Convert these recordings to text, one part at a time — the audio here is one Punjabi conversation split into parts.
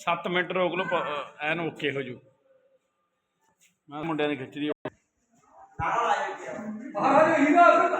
7 ਮਿੰਟ ਰੋਕ ਲਓ, ਪ- ਐਨ ਓਕੇ ਹੋ ਜੂ। ਮੈਂ ਮੁੰਡਿਆਂ ਦੀ ਖਿੱਚਦੀ ਲਈ ਮਹਾਰਾਜ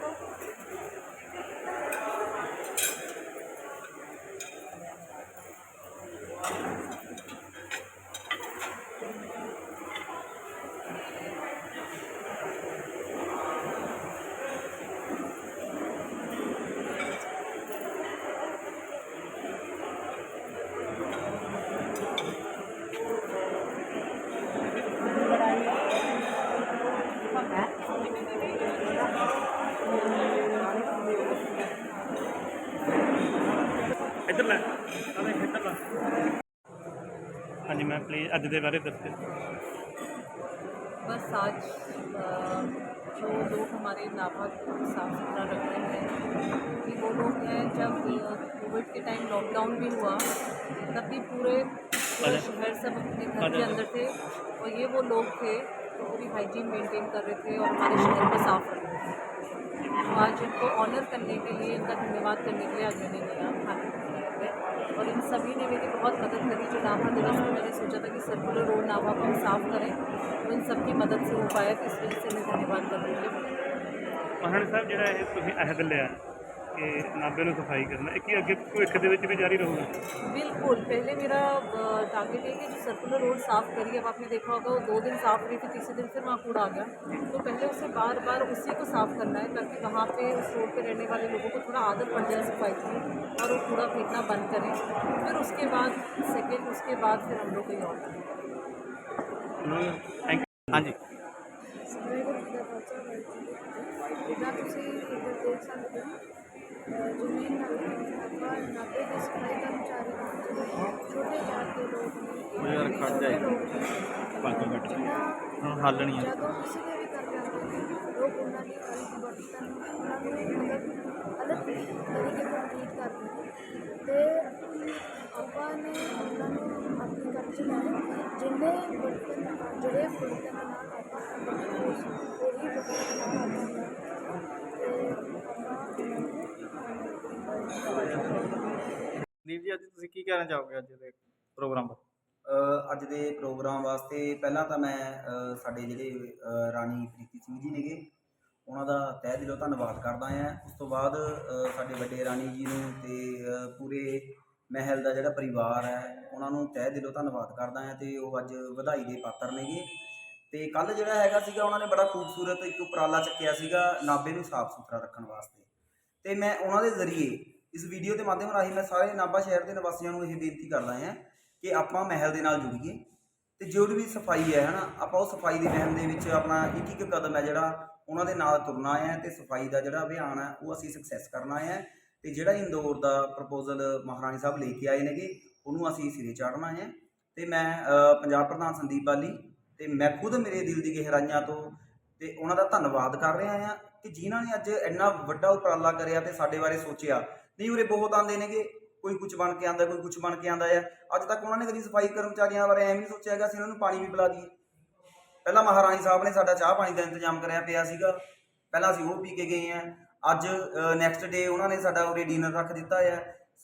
ਹਾਂਜੀ ਮੈਂ ਪਲੀਜ਼ ਅੱਜ ਦੇ ਬਾਰੇ ਦੱਸਿਓ बस आज अ, जो लोग हमारे नाभा को साफ सुथरा रखते हैं कि वो लोग हैं जब अ, कोविड के टाइम लॉकडाउन भी हुआ तब भी पूरे पूरे शहर सब अपने घर के अंदर थे और ये वो लोग थे जो पूरी हाइजीन मेंटेन कर रहे थे और हमारे शहर को साफ रख रहे थे तो आज इनको ऑनर करने के लिए इनका धन्यवाद करने के लिए आज मैंने लिया खाने और इन सभी ने मेरी बहुत मदद करी जो नाभा दिवस में मैंने सोचा था कि सर्कुलर रोड नाभा को हम साफ़ करें तो इन सबकी मदद से हो पाया। तो इस वजह से मैं धन्यवाद करती हूँ। साहब जो है अहद लिया ਕਿ ਨਾਭੇ ਨੂੰ ਸਫਾਈ ਕਰਨਾ ਇਹ ਕੀ ਅੱਗੇ ਭਵਿੱਖ ਦੇ ਵਿੱਚ ਵੀ ਜਾਰੀ ਰਹੂਗਾ बिल्कुल पहले मेरा टारगेट है कि जो सर्कुलर रोड साफ करी अब आपने देखा होगा वो दो दिन साफ रही थी तीसरे दिन फिर वहाँ कूड़ा आ गया तो पहले उसे बार बार उसी को साफ करना है ताकि वहाँ पे उस रोड पे रहने वाले लोगों को थोड़ा आदत पड़ जाए सफाई की और वो कूड़ा फेंकना बंद करें फिर उसके बाद सेकेंड उसके बाद फिर हम लोग कोई और करें ਥੈਂਕ ਹਾਂਜੀ ਜਿੱਦਾਂ ਤੁਸੀਂ ਇੱਧਰ ਦੇਖ ਸਕਦੇ ਹੋ ਅਹ ਜੋ ਮੇਨ ਆਪਾਂ ਨਾਭੇ ਦੇ ਸਫ਼ਾਈ ਕਰਮਚਾਰੀ ਛੋਟੇ ਜਾਤ ਦੇ ਲੋਕ ਨੇ ਯਾਰ ਖੜ ਜਾਏ। ਮਿੰਟ। ਜਿਨ੍ਹਾਂ ਹੁਣ ਹੱਲ ਨਹੀਂ ਹੈ ਜਦੋਂ ਕਿਸੇ ਦੇ ਵੀ ਕਰ ਜਾਂਦੇ ਲੋਕ ਉਹਨਾਂ ਦੀ ਹਰ ਬਰਤਨ ਉਹਨਾਂ ਨੂੰ ਮਤਲਬ ਅਲੱਗ ਤਰੀਕੇ ਤੋਂ ਟ੍ਰੀਟ ਕਰਦੇ ਤੇ ਆਪਾਂ ਨੇ ਉਹਨਾਂ ਨੂੰ ਆਪਣੇ ਚ ਲਾਇਆ ਜਿੰਨੇ ਬਰਤਨ ਜਿਹੜੇ ਬਰਤਨ ਨਾਲ ਆਪਾਂ ਉਹੀ ਬਰਤਨ ਨਾਲ ਆਪਾਂ ਤੇ ਦੀਪ ਜੀ ਅੱਜ ਤੁਸੀਂ ਕੀ ਕਹਿਣਾ ਚਾਹੋਗੇ ਅੱਜ ਦੇ ਪ੍ਰੋਗਰਾਮ ਬਾਰੇ? ਅ, ਅੱਜ ਦੇ ਪ੍ਰੋਗਰਾਮ ਵਾਸਤੇ ਪਹਿਲਾਂ ਤਾਂ ਮੈਂ ਅ, ਸਾਡੇ ਜਿਹੜੇ ਅ, ਰਾਣੀ ਪ੍ਰੀਤੀ ਸਿੰਘ ਜੀ ਨੇਗੇ ਉਹਨਾਂ ਦਾ ਤਹਿ ਦਿਲੋਂ ਧੰਨਵਾਦ ਕਰਦਾ ਹਾਂ। ਉਸ ਤੋਂ ਬਾਅਦ ਅ, ਸਾਡੇ ਵੱਡੇ ਰਾਣੀ ਜੀ ਨੂੰ ਤੇ ਅ, ਪੂਰੇ ਮਹਿਲ ਦਾ ਜਿਹੜਾ ਪਰਿਵਾਰ ਹੈ ਉਹਨਾਂ ਨੂੰ ਤਹਿ ਦਿਲੋਂ ਧੰਨਵਾਦ ਕਰਦਾ ਹਾਂ ਤੇ ਉਹ ਅੱਜ ਵਧਾਈ ਦੇ ਪਾਤਰ ਨੇਗੇ। ਤੇ ਕੱਲ ਜਿਹੜਾ ਹੈਗਾ ਸੀਗਾ ਉਹਨਾਂ ਨੇ ਬੜਾ ਖੂਬਸੂਰਤ ਇੱਕ ਉਪਰਾਲਾ ਚੱਕਿਆ ਸੀਗਾ ਨਾਭੇ ਨੂੰ ਸਾਫ਼ ਸੁਥਰਾ ਰੱਖਣ ਵਾਸਤੇ। ਤੇ ਮੈਂ ਉਹਨਾਂ ਦੇ ਜ਼ਰੀਏ ਇਸ ਵੀਡੀਓ ਦੇ ਮਾਧਿਅਮ ਰਾਹੀਂ ਮੈਂ ਸਾਰੇ ਨਾਭਾ ਸ਼ਹਿਰ ਦੇ ਨਿਵਾਸੀਆਂ ਨੂੰ ਇਹ ਬੇਨਤੀ ਕਰਦਾ ਹਾਂ ਕਿ ਆਪਾਂ ਮਹਿਲ ਦੇ ਨਾਲ ਜੁੜੀਏ ਤੇ ਜੋ ਵੀ ਸਫ਼ਾਈ ਹੈ, ਹਨਾ, ਆਪਾਂ ਉਹ ਸਫ਼ਾਈ ਦੀ ਮਹਿਮ ਦੇ ਵਿੱਚ ਆਪਣਾ ਇੱਕ ਇੱਕ ਕਦਮ ਹੈ ਜਿਹੜਾ ਉਹਨਾਂ ਦੇ ਨਾਲ ਤੁਰਨਾ ਹੈ ਤੇ ਸਫ਼ਾਈ ਦਾ ਜਿਹੜਾ ਅਭਿਆਨ ਹੈ ਉਹ ਅਸੀਂ ਸਕਸੈਸ ਕਰਨਾ ਹੈ ਤੇ ਜਿਹੜਾ ਇੰਦੌਰ ਦਾ ਪ੍ਰਪੋਜ਼ਲ ਮਹਾਰਾਣੀ ਸਾਹਿਬ ਲੈ ਕੇ ਆਏ ਨੇਗੇ, ਉਹਨੂੰ ਅਸੀਂ ਸਿਰੇ ਚਾੜਨਾ ਹੈ ਤੇ ਮੈਂ ਪੰਜਾਬ ਪ੍ਰਧਾਨ ਸੰਦੀਪ ਬਾਲੀ ਤੇ ਮੈਂ ਖੁਦ ਮੇਰੇ ਦਿਲ ਦੀ ਗਹਿਰਾਈਆਂ ਤੋਂ ਤੇ ਉਹਨਾਂ ਦਾ ਧੰਨਵਾਦ ਕਰ ਰਿਹਾ ਹਾਂ ਕਿ ਜਿਨ੍ਹਾਂ ਨੇ ਅੱਜ ਇੰਨਾ ਵੱਡਾ ਉਪਰਾਲਾ ਕਰਿਆ ਤੇ ਸਾਡੇ ਬਾਰੇ ਸੋਚਿਆ। ਨਹੀਂ ਉਰੇ ਬਹੁਤ ਆਉਂਦੇ ਨੇਗੇ, ਕੋਈ ਕੁਝ ਬਣ ਕੇ ਆਂਦਾ ਕੋਈ ਕੁਝ ਬਣ ਕੇ ਆਂਦਾ ਆ। ਅੱਜ ਤੱਕ ਉਹਨਾਂ ਨੇ ਕਦੀ ਸਫ਼ਾਈ ਕਰਮਚਾਰੀਆਂ ਬਾਰੇ ਐਵੇਂ ਨਹੀਂ ਸੋਚਿਆ ਹੈਗਾ, ਅਸੀਂ ਉਹਨਾਂ ਨੂੰ ਪਾਣੀ ਵੀ ਪਿਲਾ ਦਈਏ। ਪਹਿਲਾਂ ਮਹਾਰਾਣੀ ਸਾਹਿਬ ਨੇ ਸਾਡਾ ਚਾਹ ਪਾਣੀ ਦਾ ਇੰਤਜ਼ਾਮ ਕਰਿਆ ਪਿਆ ਸੀਗਾ। ਪਹਿਲਾਂ ਅਸੀਂ ਉਹ ਪੀ ਕੇ ਗਏ ਆ। ਅੱਜ ਨੈਕਸਟ ਡੇ ਉਹਨਾਂ ਨੇ ਸਾਡਾ ਉਰੇ ਡਿਨਰ ਰੱਖ ਦਿੱਤਾ ਹੈ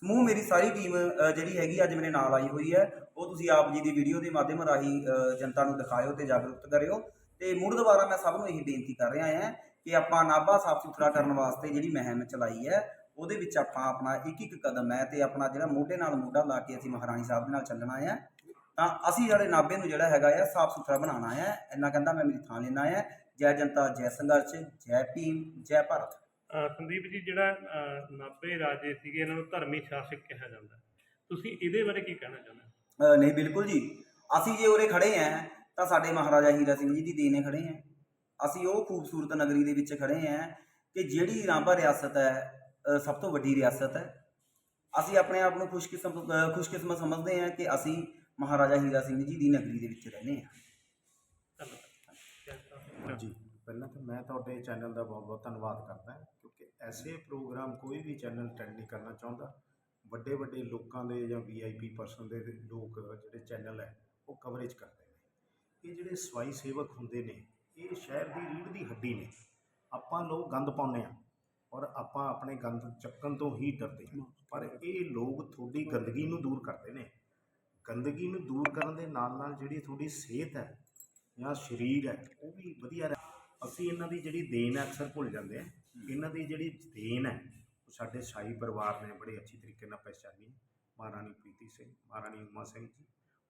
ਸਮੂਹ ਮੇਰੀ ਸਾਰੀ ਟੀਮ ਜਿਹੜੀ ਹੈਗੀ ਅੱਜ ਮੇਰੇ ਨਾਲ ਆਈ ਹੋਈ ਹੈ ਉਹ ਤੁਸੀਂ ਆਪ ਜੀ ਦੀ ਵੀਡੀਓ ਦੇ ਮਾਧਿਅਮ ਰਾਹੀਂ ਜਨਤਾ ਨੂੰ ਦਿਖਾਇਓ ਤੇ ਜਾਗਰੂਕ ਕਰਿਓ। ਤੇ ਮੁੜ ਦੁਬਾਰਾ ਮੈਂ ਸਭ ਨੂੰ ਇਹ ਬੇਨਤੀ ਕਰ ਰਿਹਾ ਹਾਂ ਕਿ ਆਪਾਂ ਨਾਭਾ ਸਾਫ਼ ਸੁਥਰਾ ਕਰਨ ਵਾਸਤੇ ਜਿਹੜੀ ਮੁਹਿੰਮ ਚਲਾਈ ਹੈ ਉਹਦੇ ਵਿੱਚ ਆਪਾਂ ਆਪਣਾ ਇੱਕ ਇੱਕ ਕਦਮ ਹੈ ਤੇ ਆਪਣਾ ਜਿਹੜਾ ਮੋਢੇ ਨਾਲ ਮੋਢਾ ਲਾ ਕੇ ਅਸੀਂ ਮਹਾਰਾਣੀ ਸਾਹਿਬ ਦੇ ਨਾਲ ਚੱਲਣਾ ਹੈ। ਤਾਂ ਅਸੀਂ ਜਿਹੜੇ ਨਾਭੇ ਨੂੰ ਜਿਹੜਾ ਹੈਗਾ ਆ ਸਾਫ਼ ਸੁਥਰਾ ਬਣਾਉਣਾ ਹੈ। ਇੰਨਾ ਕਹਿੰਦਾ ਮੈਂ ਮੇਰੀ ਥਾਂ ਲੈਣਾ ਹੈ। ਜੈ ਜਨਤਾ ਜੈ ਸੰਘਰਸ਼ ਜੈ ਭੀਮ ਜੈ ਭਾਰਤ। ਸੰਦੀਪ ਜੀ ਜਿਹੜਾ ਨਾਭੇ ਰਾਜੇ ਸੀਗੇ ਇਹਨਾਂ ਨੂੰ ਧਰਮੀ ਸ਼ਾਸਕ ਕਿਹਾ ਜਾਂਦਾ ਤੁਸੀਂ ਇਹਦੇ ਬਾਰੇ ਕੀ ਕਹਿਣਾ ਚਾਹੁੰਦੇ ਹੋ? ਨਹੀਂ ਬਿਲਕੁਲ ਜੀ। ਅਸੀਂ ਜੇ ਉਰੇ ਖੜੇ ਆਂ ਤਾਂ ਸਾਡੇ ਮਹਾਰਾਜਾ ਹੀਰਾ ਸਿੰਘ ਜੀ ਦੀ ਦੇਣੇ ਖੜੇ ਆਂ ਅਸੀਂ ਉਹ ਖੂਬਸੂਰਤ ਨਗਰੀ ਦੇ ਵਿੱਚ ਖੜੇ ਆਂ ਕਿ ਜਿਹੜੀ ਰਾਂਭਾ ਰਿਆਸਤ ਹੈ ਸਭ ਤੋਂ ਵੱਡੀ ਰਿਆਸਤ ਹੈ। ਅਸੀਂ ਆਪਣੇ ਆਪ ਨੂੰ ਖੁਸ਼ਕਿਸਮਤ ਖੁਸ਼ਕਿਸਮਤ ਸਮਝਦੇ ਹਾਂ ਕਿ ਅਸੀਂ ਮਹਾਰਾਜਾ ਹੀਰਾ ਸਿੰਘ ਜੀ ਦੀ ਨਗਰੀ ਦੇ ਵਿੱਚ ਰਹਿੰਦੇ ਹਾਂ। ਧੰਨਵਾਦ। ਜੀ ਪਹਿਲਾਂ ਤਾਂ ਮੈਂ ਤੁਹਾਡੇ ਚੈਨਲ ਦਾ ਬਹੁਤ ਬਹੁਤ ਧੰਨਵਾਦ ਕਰਦਾ ਕਿਉਂਕਿ ਐਸੇ ਪ੍ਰੋਗਰਾਮ ਕੋਈ ਵੀ ਚੈਨਲ ਅਟੈਂਡ ਨਹੀਂ ਕਰਨਾ ਚਾਹੁੰਦਾ। ਵੱਡੇ ਵੱਡੇ ਲੋਕਾਂ ਦੇ ਜਾਂ ਵੀਆਈਪੀ ਪਰਸਨ ਦੇ ਲੋਕ ਜਿਹੜੇ ਚੈਨਲ ਹੈ ਉਹ ਕਵਰੇਜ ਕਰਦੇ ਨੇ। ਇਹ ਜਿਹੜੇ ਸਵਾਈ ਸੇਵਕ ਹੁੰਦੇ ਨੇ ਇਹ ਸ਼ਹਿਰ ਦੀ ਰੀੜ੍ਹ ਦੀ ਹੱਡੀ ਨੇ। ਆਪਾਂ ਲੋਕ ਗੰਦ ਪਾਉਂਦੇ ਆ ਔਰ ਆਪਾਂ ਆਪਣੇ ਗੰਦ ਚੱਕਣ ਤੋਂ ਹੀ ਡਰਦੇ ਹਾਂ। ਪਰ ਇਹ ਲੋਕ ਤੁਹਾਡੀ ਗੰਦਗੀ ਨੂੰ ਦੂਰ ਕਰਦੇ ਨੇ। ਗੰਦਗੀ ਨੂੰ ਦੂਰ ਕਰਨ ਦੇ ਨਾਲ ਨਾਲ ਜਿਹੜੀ ਤੁਹਾਡੀ ਸਿਹਤ ਹੈ ਜਾਂ ਸਰੀਰ ਹੈ, ਉਹ ਵੀ ਵਧੀਆ ਰਹਿ ਅਸੀਂ ਇਹਨਾਂ ਦੀ ਜਿਹੜੀ ਦੇਣ ਹੈ ਅਕਸਰ ਭੁੱਲ ਜਾਂਦੇ ਆ ਇਹਨਾਂ ਦੀ ਜਿਹੜੀ ਦੇਣ ਹੈ, ਉਹ ਸਾਡੇ ਸ਼ਾਹੀ ਪਰਿਵਾਰ ਨੇ ਬੜੇ ਅੱਛੀ ਤਰੀਕੇ ਨਾਲ ਪਹਿਚਾਨੀ ਮਹਾਰਾਣੀ ਪ੍ਰੀਤੀ ਸਿੰਘ, ਮਹਾਰਾਣੀ ਉਮਾ ਸਿੰਘ ਜੀ,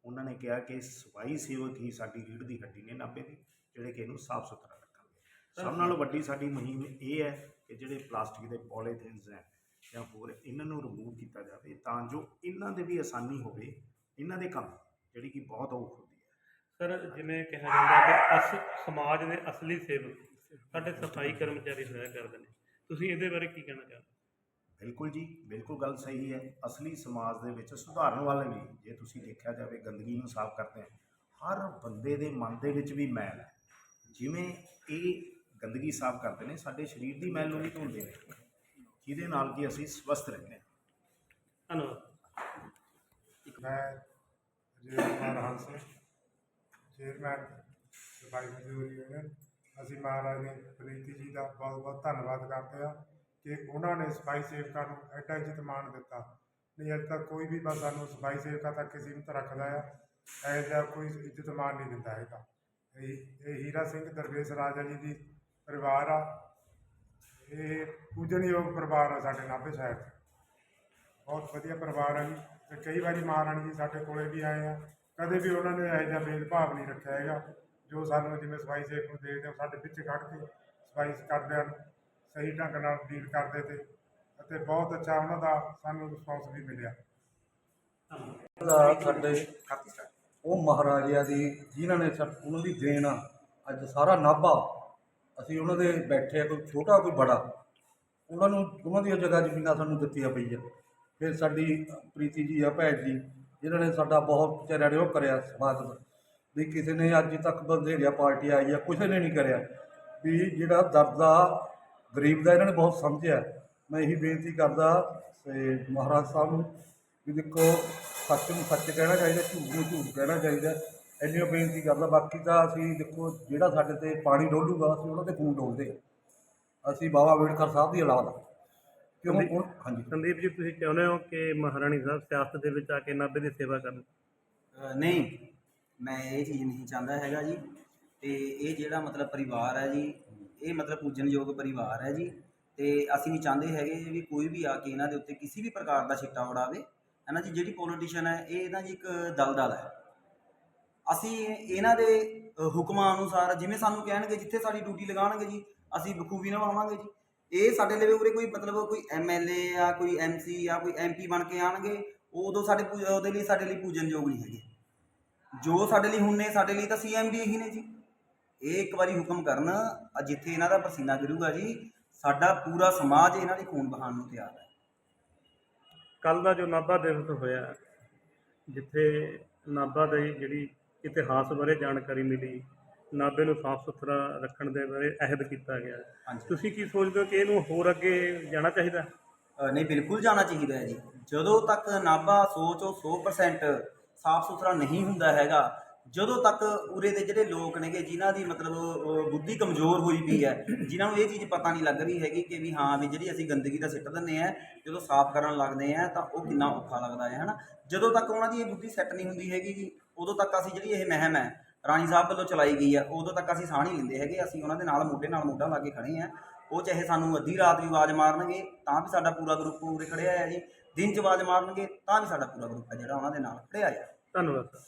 ਉਹਨਾਂ ਨੇ ਕਿਹਾ ਕਿ ਸਵਾਈ ਸੇਵਕ ਹੀ ਸਾਡੀ ਰੀੜ੍ਹ ਦੀ ਹੱਡੀ ਨੇ ਨਾਭੇ ਦੀ, ਜਿਹੜੇ ਕਿ ਇਹਨੂੰ ਸਾਫ਼ ਸੁਥਰਾ ਰੱਖਣਗੇ ਸਭ ਨਾਲੋਂ ਵੱਡੀ ਸਾਡੀ ਮੁਹਿੰਮ ਇਹ ਹੈ ਕਿ ਜਿਹੜੇ ਪਲਾਸਟਿਕ ਦੇ ਪੋਲੀਥੀਨਸ ਹੈ ਜਾਂ ਹੋਰ ਇਹਨਾਂ ਨੂੰ ਰਿਮੂਵ ਕੀਤਾ ਜਾਵੇ ਤਾਂ ਜੋ ਇਹਨਾਂ ਦੇ ਵੀ ਆਸਾਨੀ ਹੋਵੇ ਇਹਨਾਂ ਦੇ ਕੰਮ ਜਿਹੜੀ ਕਿ ਬਹੁਤ ਔਖ ਹੁੰਦੀ ਹੈ। ਸਰ ਜਿਵੇਂ ਕਿਹਾ ਜਾਂਦਾ ਕਿ ਅਸ ਸਮਾਜ ਦੇ ਅਸਲੀ ਸੇਵਕ ਸਾਡੇ ਸਫ਼ਾਈ ਕਰਮਚਾਰੀ ਹੋਇਆ ਕਰਦੇ ਨੇ। ਤੁਸੀਂ ਇਹਦੇ ਬਾਰੇ ਕੀ ਕਹਿਣਾ ਚਾਹੁੰਦੇ ਬਿਲਕੁਲ ਜੀ ਬਿਲਕੁਲ ਗੱਲ ਸਹੀ ਹੈ। ਅਸਲੀ ਸਮਾਜ ਦੇ ਵਿੱਚ ਸੁਧਾਰਨ ਵਾਲੇ ਵੀ ਜੇ ਤੁਸੀਂ ਦੇਖਿਆ ਜਾਵੇ ਗੰਦਗੀ ਨੂੰ ਸਾਫ਼ ਕਰਦੇ ਹਰ ਬੰਦੇ ਦੇ ਮਨ ਦੇ ਵਿੱਚ ਵੀ ਮੈਲ ਹੈ। ਜਿਵੇਂ ਇਹ ਗੰਦਗੀ ਸਾਫ਼ ਕਰਦੇ ਨੇ ਸਾਡੇ ਸਰੀਰ ਦੀ ਮੈਲ ਨੂੰ ਵੀ ਧੋਂਦੇ ਨੇ। ਜਿਹਦੇ ਨਾਲ ਕਿ ਅਸੀਂ ਸਵਸਥ ਰਹਿੰਦੇ ਹਾਂ। ਧੰਨਵਾਦ। ਮੈਂ ਰਜਿੰਦਰ ਹੰਸ ਚੇਅਰਮੈਨ ਸਫ਼ਾਈ ਮਜ਼ਦੂਰ ਯੂਨੀਅਨ ਅਸੀਂ ਮਹਾਰਾਣੀ ਪ੍ਰੀਤੀ ਜੀ ਦਾ ਬਹੁਤ ਬਹੁਤ ਧੰਨਵਾਦ ਕਰਦੇ ਹਾਂ ਕਿ ਉਹਨਾਂ ਨੇ ਸਫ਼ਾਈ ਸੇਵਕਾਂ ਨੂੰ ਐਡਾ ਇੱਜ਼ਤ ਮਾਣ ਦਿੱਤਾ। ਨਹੀਂ ਅੱਜ ਤੱਕ ਕੋਈ ਵੀ ਬਸ ਸਾਨੂੰ ਸਫ਼ਾਈ ਸੇਵਕਾਂ ਤੱਕ ਹੀ ਸੀਮਿਤ ਰੱਖਦਾ ਆ ਐ ਜਿਹਾ ਕੋਈ ਇੱਜ਼ਤ ਮਾਣ ਨਹੀਂ ਦਿੰਦਾ ਹੈਗਾ। ਇਹ ਹੀਰਾ ਸਿੰਘ ਦਰਵੇਸ਼ ਰਾਜਾ ਜੀ ਦੀ ਪਰਿਵਾਰ ਆ। ਇਹ ਪੂਜਣਯੋਗ ਪਰਿਵਾਰ ਆ ਸਾਡੇ ਨਾਭੇ ਸਾਹਿਬ। ਬਹੁਤ ਵਧੀਆ ਪਰਿਵਾਰ ਆ ਜੀ। ਤੇ ਕਈ ਵਾਰੀ ਮਹਾਰਾਣੀ ਜੀ ਸਾਡੇ ਕੋਲੇ ਵੀ ਆਏ ਆ। ਕਦੇ ਵੀ ਉਹਨਾਂ ਨੇ ਇਹੋ ਜਿਹਾ ਭੇਦਭਾਵ ਨਹੀਂ ਰੱਖਿਆ ਹੈਗਾ। ਜੋ ਸਾਨੂੰ ਜਿਵੇਂ ਸਫ਼ਾਈ ਸੇਵਕ ਨੂੰ ਦੇਖਦੇ ਹੋ ਸਾਡੇ ਵਿੱਚ ਖੜ੍ਹ ਕੇ ਸਫ਼ਾਈ ਕਰਦੇ ਹਨ, ਸਹੀ ਢੰਗ ਨਾਲ ਡੀਲ ਕਰਦੇ ਤੇ, ਅਤੇ ਬਹੁਤ ਅੱਛਾ ਉਹਨਾਂ ਦਾ ਸਾਨੂੰ ਰਿਸਪੌਂਸ ਵੀ ਮਿਲਿਆ। ਦਾ ਸਾਡੇ ਉਹ ਮਹਾਰਾਜਿਆਂ ਦੀ ਜਿਨ੍ਹਾਂ ਨੇ ਸਾ- ਉਹਨਾਂ ਦੀ ਦੇਣ ਆ। ਅੱਜ ਸਾਰਾ ਨਾਭਾ ਅਸੀਂ ਉਹਨਾਂ ਦੇ ਬੈਠੇ ਆ, ਕੋਈ ਛੋਟਾ, ਕੋਈ ਬੜਾ। ਉਹਨਾਂ ਨੂੰ, ਉਹਨਾਂ ਦੀਆਂ ਜਗ੍ਹਾ ਜ਼ਮੀਨਾਂ ਸਾਨੂੰ ਦਿੱਤੀਆਂ ਪਈਆਂ। ਫਿਰ ਸਾਡੀ ਪ੍ਰੀਤੀ ਜੀ ਆ, ਭੈਣ ਜੀ, ਜਿਨ੍ਹਾਂ ਨੇ ਸਾਡਾ ਬਹੁਤ ਵਿਚਾਰਿਆਂ ਨੇ ਉਹ ਕਰਿਆ ਸਵਾਗਤ ਵੀ ਕਿਸੇ ਨੇ ਅੱਜ ਤੱਕ ਬਥੇਰੀਆਂ ਪਾਰਟੀ ਆਈ ਆ ਕਿਸੇ ਨੇ ਨਹੀਂ ਕਰਿਆ। ਵੀ ਜਿਹੜਾ ਦਰਦ ਆ ਗਰੀਬ ਦਾ ਇਹਨਾਂ ਨੇ ਬਹੁਤ ਸਮਝਿਆ। ਮੈਂ ਇਹੀ ਬੇਨਤੀ ਕਰਦਾ ਤੇ ਮਹਾਰਾਜ ਸਾਹਿਬ ਨੂੰ ਵੀ ਦੇਖੋ, ਸੱਚ ਨੂੰ ਸੱਚ ਕਹਿਣਾ ਚਾਹੀਦਾ, ਝੂਠ ਨੂੰ ਝੂਠ ਕਹਿਣਾ ਚਾਹੀਦਾ। ਇੰਨੀ ਉਹ ਬੇਨਤੀ ਕਰਦਾ ਬਾਕੀ ਤਾਂ ਅਸੀਂ ਦੇਖੋ ਜਿਹੜਾ ਸਾਡੇ ਤੇ ਪਾਣੀ ਡੋਲੂਗਾ ਅਸੀਂ ਉਹਨਾਂ ਤੇ ਖੂਨ ਡੋਲਦੇ ਹਾਂ। ਅਸੀਂ ਬਾਬਾ ਅੰਬੇਡਕਰ ਸਾਹਿਬ ਦੀ ਔਲਾਦ ਹਾਂ। ਕਿਉਂ ਉਹ- ਹਾਂਜੀ। ਸੰਦੀਪ ਜੀ ਤੁਸੀਂ ਚਾਹੁੰਦੇ ਹੋ ਕਿ ਮਹਾਰਾਣੀ ਸਾਹਿਬ ਸਿਆਸਤ ਦੇ ਵਿੱਚ ਆ ਕੇ ਨਾਭੇ ਦੀ ਸੇਵਾ ਕਰਨ? ਅ, ਨਹੀਂ ਮੈਂ ਇਹ ਚੀਜ਼ ਨਹੀਂ ਚਾਹੁੰਦਾ ਹੈਗਾ ਜੀ। ਤੇ ਇਹ ਜਿਹੜਾ ਮਤਲਬ ਪਰਿਵਾਰ ਹੈ ਜੀ ਇਹ ਮਤਲਬ ਪੂਜਨਯੋਗ ਪਰਿਵਾਰ ਹੈ ਜੀ। ਤੇ ਅਸੀਂ ਨਹੀਂ ਚਾਹੁੰਦੇ ਹੈਗੇ ਵੀ ਕੋਈ ਵੀ ਆ ਕੇ ਇਹਨਾਂ ਦੇ ਉੱਤੇ ਕਿਸੇ ਵੀ ਪ੍ਰਕਾਰ ਦਾ ਛਿੱਟਾ ਉਡਾਵੇ। ਹੈ ਨਾ ਜੀ ਜਿਹੜੀ ਪੋਲੀਟੀਸ਼ੀਅਨ ਹੈ ਇਹ ਨਾ ਜੀ ਇੱਕ ਦਲਦਲ ਹੈ। ਅਸੀਂ ਇਹਨਾਂ ਦੇ ਹੁਕਮਾਂ ਅਨੁਸਾਰ, ਜਿਵੇਂ ਸਾਨੂੰ ਕਹਿਣਗੇ, ਜਿੱਥੇ ਸਾਡੀ ਡਿਊਟੀ ਲਗਾਉਣਗੇ ਜੀ, ਅਸੀਂ ਬਖੂਬੀ ਨਿਭਾਵਾਂਗੇ ਜੀ। ਇਹ ਸਾਡੇ ਲਈ ਉਰੇ ਕੋਈ ਮਤਲਬ ਕੋਈ ਐਮਐਲਏ ਜਾਂ ਕੋਈ ਐਮਸੀ ਜਾਂ ਕੋਈ ਐਮਪੀ ਬਣ ਕੇ ਆਣਗੇ ਉਦੋਂ ਸਾਡੇ ਪੂ- ਉਹਦੇ ਲਈ ਸਾਡੇ ਲਈ ਪੂਜਨਯੋਗ ਨਹੀਂ ਹੈਗੇ। ਜੋ ਸਾਡੇ ਲਈ ਹੁਣ ਨੇ, ਸਾਡੇ ਲਈ ਤਾਂ ਸੀਐਮ ਵੀ ਇਹੀ ਨੇ ਜੀ। ਇਹ ਇੱਕ ਵਾਰੀ ਹੁਕਮ ਕਰਨ ਜਿੱਥੇ ਇਹਨਾਂ ਦਾ ਪਸੀਨਾ ਗਿਰੂਗਾ ਜੀ, ਸਾਡਾ ਪੂਰਾ ਸਮਾਜ ਇਹਨਾਂ ਦੇ ਖੂਨ ਬਹਾਉਣ ਨੂੰ ਤਿਆਰ ਹੈ। ਕੱਲ ਦਾ ਜੋ ਨਾਭਾ ਦਿਵਸ ਹੋਇਆ, ਜਿੱਥੇ ਨਾਭਾ ਦੀ ਜਿਹੜੀ ਇਤਿਹਾਸ ਬਾਰੇ ਜਾਣਕਾਰੀ ਮਿਲੀ ਨਾਭੇ ਨੂੰ ਸਾਫ਼ ਸੁਥਰਾ ਰੱਖਣ ਦੇ ਬਾਰੇ ਅਹਿਦ ਕੀਤਾ ਗਿਆ। ਹਾਂਜੀ। ਤੁਸੀਂ ਕੀ ਸੋਚਦੇ ਹੋ ਕਿ ਇਹਨੂੰ ਹੋਰ ਅੱਗੇ ਜਾਣਾ ਚਾਹੀਦਾ? ਅ, ਨਹੀਂ ਬਿਲਕੁਲ ਜਾਣਾ ਚਾਹੀਦਾ ਹੈ ਜੀ। ਜਦੋਂ ਤੱਕ ਨਾਭਾ ਸੋਚੋ 100% ਸਾਫ਼ ਸੁਥਰਾ ਨਹੀਂ ਹੁੰਦਾ ਹੈਗਾ ਜਦੋਂ ਤੱਕ ਉਰੇ ਦੇ ਜਿਹੜੇ ਲੋਕ ਨੇਗੇ ਜਿਨ੍ਹਾਂ ਦੀ ਮਤਲਬ ਬੁੱਧੀ ਕਮਜ਼ੋਰ ਹੋਈ ਪਈ ਹੈ ਜਿਨ੍ਹਾਂ ਨੂੰ ਇਹ ਚੀਜ਼ ਪਤਾ ਨਹੀਂ ਲੱਗ ਰਹੀ ਹੈਗੀ ਕਿ ਵੀ ਹਾਂ ਵੀ ਜਿਹੜੀ ਅਸੀਂ ਗੰਦਗੀ ਤਾਂ ਸਿੱਟ ਦਿੰਦੇ ਆ ਜਦੋਂ ਸਾਫ਼ ਕਰਨ ਲੱਗਦੇ ਆ ਤਾਂ ਉਹ ਕਿੰਨਾ ਔਖਾ ਲੱਗਦਾ ਹੈ ਹਨਾ? ਜਦੋਂ ਤੱਕ ਉਹਨਾਂ ਦੀ ਇਹ ਬੁੱਧੀ ਸੈੱਟ ਨਹੀਂ ਹੁੰਦੀ ਹੈਗੀ ਜੀ ਉਦੋਂ ਤੱਕ ਅਸੀਂ ਜਿਹੜੀ ਇਹ ਮਹਿਮ ਹੈ, ਰਾਣੀ ਸਾਹਿਬ ਵੱਲੋਂ ਚਲਾਈ ਗਈ ਹੈ, ਉਦੋਂ ਤੱਕ ਅਸੀਂ ਸਾਹ ਨਹੀਂ ਲੈਂਦੇ ਹੈਗੇ, ਅਸੀਂ ਉਹਨਾਂ ਦੇ ਨਾਲ ਮੋਢੇ ਨਾਲ ਮੋਢਾ ਲਾ ਕੇ ਖੜੇ ਆ ਉਹ ਚਾਹੇ ਸਾਨੂੰ ਅੱਧੀ ਰਾਤ ਵੀ ਆਵਾਜ਼ ਮਾਰਨਗੇ, ਤਾਂ ਵੀ ਸਾਡਾ ਪੂਰਾ ਗਰੁੱਪ ਪੂਰੇ ਖੜਿਆ ਹੈ ਜੀ। ਦਿਨ 'ਚ ਆਵਾਜ਼ ਮਾਰਨਗੇ, ਤਾਂ ਵੀ ਸਾਡਾ ਪੂਰਾ ਗਰੁੱਪ ਹੈ ਜਿਹੜਾ ਉਹਨਾਂ ਦੇ ਨਾਲ ਖੜਿਆ ਹੈ ਧੰਨਵਾਦ। ਸਰ